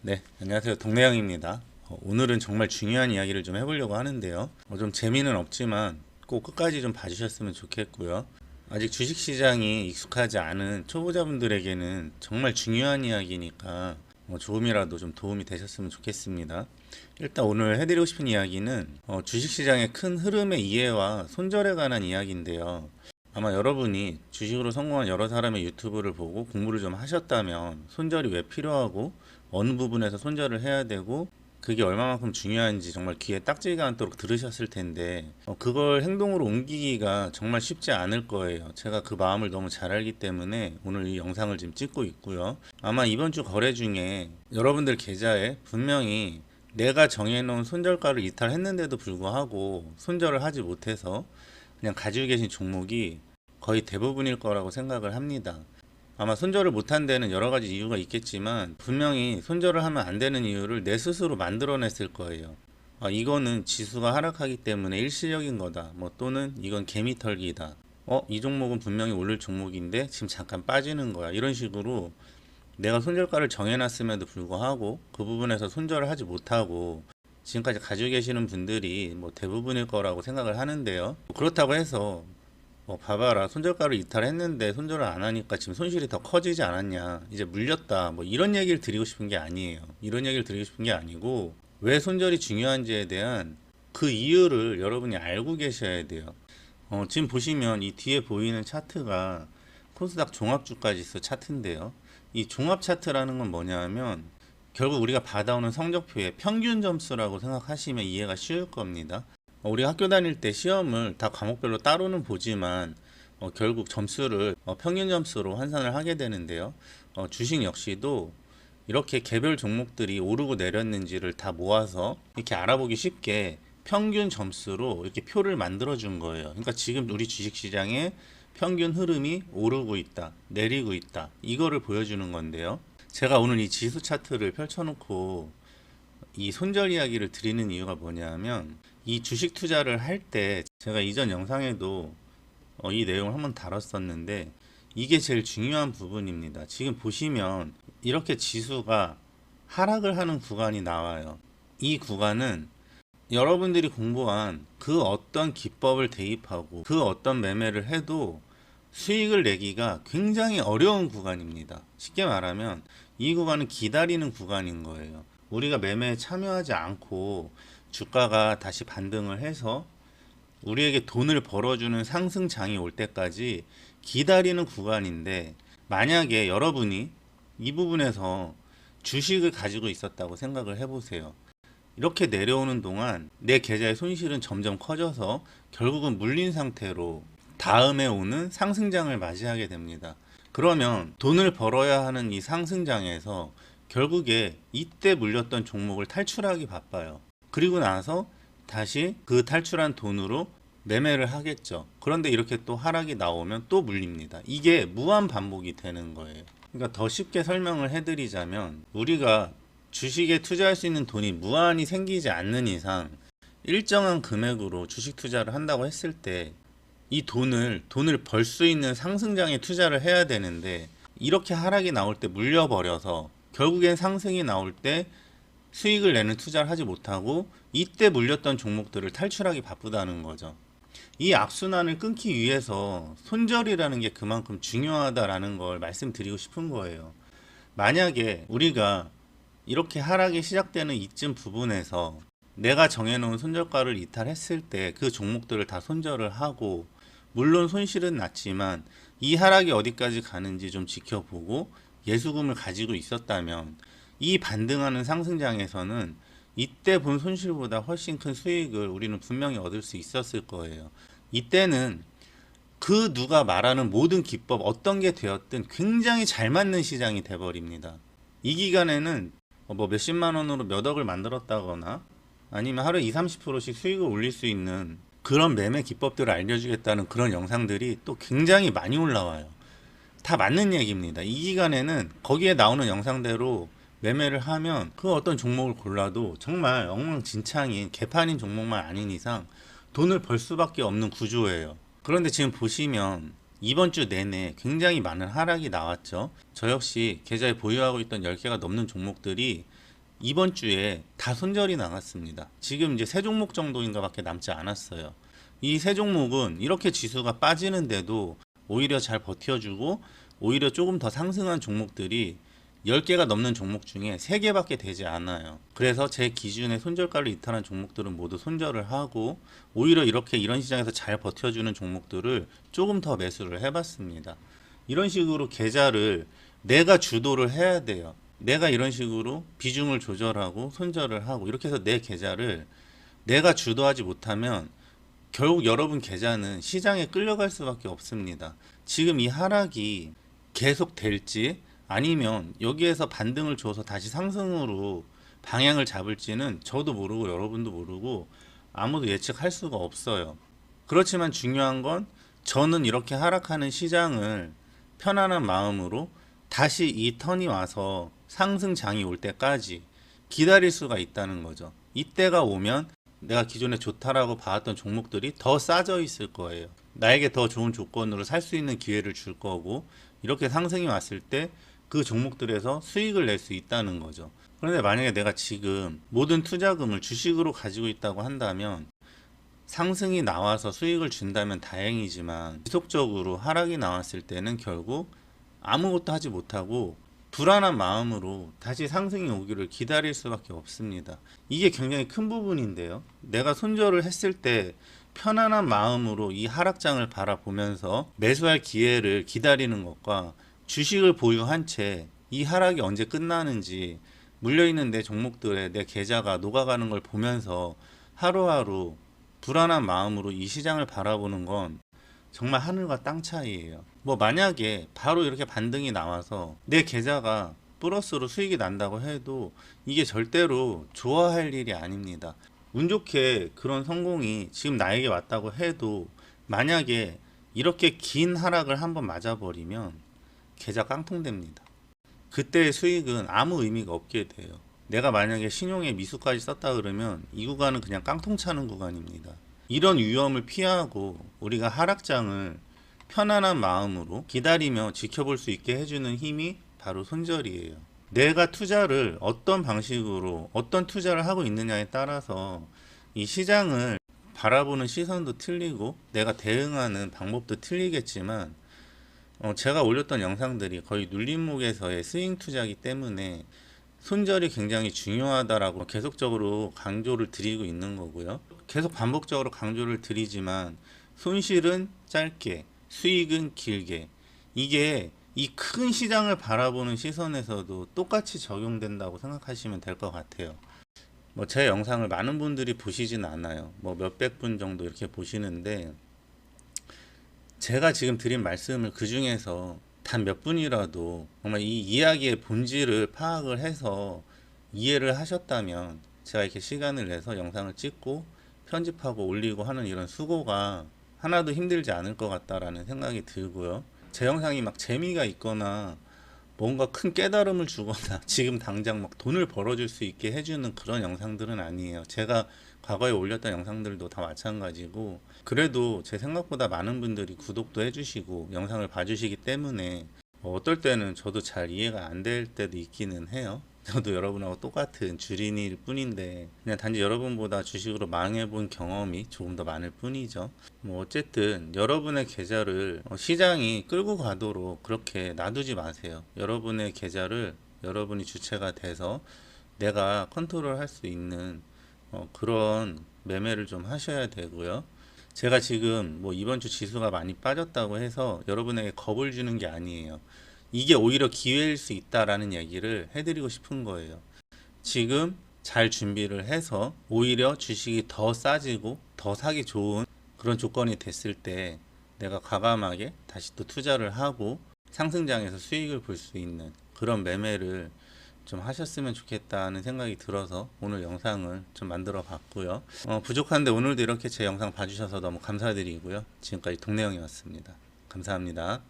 네, 안녕하세요. 동래영입니다. 어, 오늘은 정말 중요한 이야기를 좀 해보려고 하는데요. 어, 좀 재미는 없지만 꼭 끝까지 좀 봐주셨으면 좋겠고요. 아직 주식시장이 익숙하지 않은 초보자분들에게는 정말 중요한 이야기니까 어, 조금이라도 좀 도움이 되셨으면 좋겠습니다. 일단 오늘 해드리고 싶은 이야기는 어, 주식시장의 큰 흐름의 이해와 손절에 관한 이야기인데요. 아마 여러분이 주식으로 성공한 여러 사람의 유튜브를 보고 공부를 좀 하셨다면 손절이 왜 필요하고 어느 부분에서 손절을 해야 되고 그게 얼마만큼 중요한지 정말 귀에 딱지가 않도록 들으셨을 텐데 어, 그걸 행동으로 옮기기가 정말 쉽지 않을 거예요. 제가 그 마음을 너무 잘 알기 때문에 오늘 이 영상을 지금 찍고 있고요. 아마 이번 주 거래 중에 여러분들 계좌에 분명히 내가 정해놓은 손절가를 이탈했는데도 불구하고 손절을 하지 못해서 그냥 가지고 계신 종목이 거의 대부분일 거라고 생각을 합니다. 아마 손절을 못한 데는 여러 가지 이유가 있겠지만 분명히 손절을 하면 안 되는 이유를 내 스스로 만들어냈을 거예요. 아, 이거는 지수가 하락하기 때문에 일시적인 거다. 뭐 또는 이건 개미털기다. 어, 이 종목은 분명히 오를 종목인데 지금 잠깐 빠지는 거야. 이런 식으로 내가 손절가를 정해놨음에도 불구하고 그 부분에서 손절을 하지 못하고 지금까지 가지고 계시는 분들이 뭐 대부분일 거라고 생각을 하는데요. 그렇다고 해서 뭐 봐봐라. 손절가를 이탈했는데 손절을 안 하니까 지금 손실이 더 커지지 않았냐. 이제 물렸다. 뭐 이런 얘기를 드리고 싶은 게 아니에요. 이런 얘기를 드리고 싶은 게 아니고 왜 손절이 중요한지에 대한 그 이유를 여러분이 알고 계셔야 돼요. 어, 지금 보시면 이 뒤에 보이는 차트가 코스닥 종합주가지수 차트인데요. 이 종합 차트라는 건 뭐냐 하면 결국 우리가 받아오는 성적표의 평균 점수라고 생각하시면 이해가 쉬울 겁니다. 어, 우리 학교 다닐 때 시험을 다 과목별로 따로는 보지만 어, 결국 점수를 어, 평균 점수로 환산을 하게 되는데요. 어, 주식 역시도 이렇게 개별 종목들이 오르고 내렸는지를 다 모아서 이렇게 알아보기 쉽게 평균 점수로 이렇게 표를 만들어 준 거예요. 그러니까 지금 우리 주식 시장의 평균 흐름이 오르고 있다, 내리고 있다. 이거를 보여주는 건데요. 제가 오늘 이 지수 차트를 펼쳐놓고 이 손절 이야기를 드리는 이유가 뭐냐면 이 주식 투자를 할 때 제가 이전 영상에도 어, 이 내용을 한번 다뤘었는데 이게 제일 중요한 부분입니다. 지금 보시면 이렇게 지수가 하락을 하는 구간이 나와요. 이 구간은 여러분들이 공부한 그 어떤 기법을 대입하고 그 어떤 매매를 해도 수익을 내기가 굉장히 어려운 구간입니다. 쉽게 말하면 이 구간은 기다리는 구간인 거예요. 우리가 매매에 참여하지 않고 주가가 다시 반등을 해서 우리에게 돈을 벌어주는 상승장이 올 때까지 기다리는 구간인데 만약에 여러분이 이 부분에서 주식을 가지고 있었다고 생각을 해보세요. 이렇게 내려오는 동안 내 계좌의 손실은 점점 커져서 결국은 물린 상태로 다음에 오는 상승장을 맞이하게 됩니다. 그러면 돈을 벌어야 하는 이 상승장에서 결국에 이때 물렸던 종목을 탈출하기 바빠요. 그리고 나서 다시 그 탈출한 돈으로 매매를 하겠죠. 그런데 이렇게 또 하락이 나오면 또 물립니다. 이게 무한 반복이 되는 거예요. 그러니까 더 쉽게 설명을 해드리자면 우리가 주식에 투자할 수 있는 돈이 무한히 생기지 않는 이상 일정한 금액으로 주식 투자를 한다고 했을 때 이 돈을 돈을 벌 수 있는 상승장에 투자를 해야 되는데 이렇게 하락이 나올 때 물려버려서 결국엔 상승이 나올 때 수익을 내는 투자를 하지 못하고 이때 물렸던 종목들을 탈출하기 바쁘다는 거죠. 이 악순환을 끊기 위해서 손절이라는 게 그만큼 중요하다라는 걸 말씀드리고 싶은 거예요. 만약에 우리가 이렇게 하락이 시작되는 이쯤 부분에서 내가 정해놓은 손절가를 이탈했을 때 그 종목들을 다 손절을 하고 물론 손실은 났지만 이 하락이 어디까지 가는지 좀 지켜보고 예수금을 가지고 있었다면 이 반등하는 상승장에서는 이때 본 손실보다 훨씬 큰 수익을 우리는 분명히 얻을 수 있었을 거예요. 이때는 그 누가 말하는 모든 기법 어떤 게 되었든 굉장히 잘 맞는 시장이 돼버립니다. 이 기간에는 뭐 몇십만 원으로 몇 억을 만들었다거나 아니면 하루에 20, 30%씩 수익을 올릴 수 있는 그런 매매 기법들을 알려주겠다는 그런 영상들이 또 굉장히 많이 올라와요. 다 맞는 얘기입니다. 이 기간에는 거기에 나오는 영상대로 매매를 하면 그 어떤 종목을 골라도 정말 엉망진창인 개판인 종목만 아닌 이상 돈을 벌 수밖에 없는 구조예요. 그런데 지금 보시면 이번 주 내내 굉장히 많은 하락이 나왔죠. 저 역시 계좌에 보유하고 있던 10개가 넘는 종목들이 이번 주에 다 손절이 나갔습니다. 지금 이제 세 종목 정도인가 밖에 남지 않았어요. 이 세 종목은 이렇게 지수가 빠지는데도 오히려 잘 버텨주고 오히려 조금 더 상승한 종목들이 10개가 넘는 종목 중에 3개밖에 되지 않아요. 그래서 제 기준에 손절가를 이탈한 종목들은 모두 손절을 하고 오히려 이렇게 이런 시장에서 잘 버텨주는 종목들을 조금 더 매수를 해봤습니다. 이런 식으로 계좌를 내가 주도를 해야 돼요. 내가 이런 식으로 비중을 조절하고 손절을 하고 이렇게 해서 내 계좌를 내가 주도하지 못하면 결국 여러분 계좌는 시장에 끌려갈 수밖에 없습니다. 지금 이 하락이 계속 될지 아니면 여기에서 반등을 줘서 다시 상승으로 방향을 잡을지는 저도 모르고 여러분도 모르고 아무도 예측할 수가 없어요. 그렇지만 중요한 건 저는 이렇게 하락하는 시장을 편안한 마음으로 다시 이 턴이 와서 상승장이 올 때까지 기다릴 수가 있다는 거죠. 이때가 오면 내가 기존에 좋다라고 봐왔던 종목들이 더 싸져 있을 거예요. 나에게 더 좋은 조건으로 살 수 있는 기회를 줄 거고 이렇게 상승이 왔을 때 그 종목들에서 수익을 낼 수 있다는 거죠. 그런데 만약에 내가 지금 모든 투자금을 주식으로 가지고 있다고 한다면 상승이 나와서 수익을 준다면 다행이지만 지속적으로 하락이 나왔을 때는 결국 아무것도 하지 못하고 불안한 마음으로 다시 상승이 오기를 기다릴 수밖에 없습니다. 이게 굉장히 큰 부분인데요. 내가 손절을 했을 때 편안한 마음으로 이 하락장을 바라보면서 매수할 기회를 기다리는 것과 주식을 보유한 채 이 하락이 언제 끝나는지 물려있는 내 종목들의 내 계좌가 녹아가는 걸 보면서 하루하루 불안한 마음으로 이 시장을 바라보는 건 정말 하늘과 땅 차이예요. 뭐 만약에 바로 이렇게 반등이 나와서 내 계좌가 플러스로 수익이 난다고 해도 이게 절대로 좋아할 일이 아닙니다. 운 좋게 그런 성공이 지금 나에게 왔다고 해도 만약에 이렇게 긴 하락을 한번 맞아버리면 계좌 깡통됩니다. 그때의 수익은 아무 의미가 없게 돼요. 내가 만약에 신용에 미수까지 썼다 그러면 이 구간은 그냥 깡통 차는 구간입니다. 이런 위험을 피하고 우리가 하락장을 편안한 마음으로 기다리며 지켜볼 수 있게 해주는 힘이 바로 손절이에요. 내가 투자를 어떤 방식으로 어떤 투자를 하고 있느냐에 따라서 이 시장을 바라보는 시선도 틀리고 내가 대응하는 방법도 틀리겠지만 어, 제가 올렸던 영상들이 거의 눌림목에서의 스윙 투자이기 때문에 손절이 굉장히 중요하다라고 계속적으로 강조를 드리고 있는 거고요. 계속 반복적으로 강조를 드리지만 손실은 짧게, 수익은 길게. 이게 이 큰 시장을 바라보는 시선에서도 똑같이 적용된다고 생각하시면 될 것 같아요. 뭐 제 영상을 많은 분들이 보시진 않아요. 뭐 몇백 분 정도 이렇게 보시는데 제가 지금 드린 말씀을 그 중에서 단 몇 분이라도 정말 이 이야기의 본질을 파악을 해서 이해를 하셨다면 제가 이렇게 시간을 내서 영상을 찍고 편집하고 올리고 하는 이런 수고가 하나도 힘들지 않을 것 같다라는 생각이 들고요. 제 영상이 막 재미가 있거나 뭔가 큰 깨달음을 주거나 지금 당장 막 돈을 벌어줄 수 있게 해주는 그런 영상들은 아니에요. 제가 과거에 올렸던 영상들도 다 마찬가지고 그래도 제 생각보다 많은 분들이 구독도 해주시고 영상을 봐주시기 때문에 뭐 어떨 때는 저도 잘 이해가 안 될 때도 있기는 해요. 저도 여러분하고 똑같은 주린이일 뿐인데 그냥 단지 여러분보다 주식으로 망해본 경험이 조금 더 많을 뿐이죠. 뭐 어쨌든 여러분의 계좌를 어, 시장이 끌고 가도록 그렇게 놔두지 마세요. 여러분의 계좌를 여러분이 주체가 돼서 내가 컨트롤 할 수 있는 어, 그런 매매를 좀 하셔야 되고요. 제가 지금 뭐 이번 주 지수가 많이 빠졌다고 해서 여러분에게 겁을 주는 게 아니에요. 이게 오히려 기회일 수 있다라는 얘기를 해드리고 싶은 거예요. 지금 잘 준비를 해서 오히려 주식이 더 싸지고 더 사기 좋은 그런 조건이 됐을 때 내가 과감하게 다시 또 투자를 하고 상승장에서 수익을 볼 수 있는 그런 매매를 좀 하셨으면 좋겠다는 생각이 들어서 오늘 영상을 좀 만들어 봤고요. 어, 부족한데 오늘도 이렇게 제 영상 봐주셔서 너무 감사드리고요. 지금까지 동네형이었습니다. 감사합니다.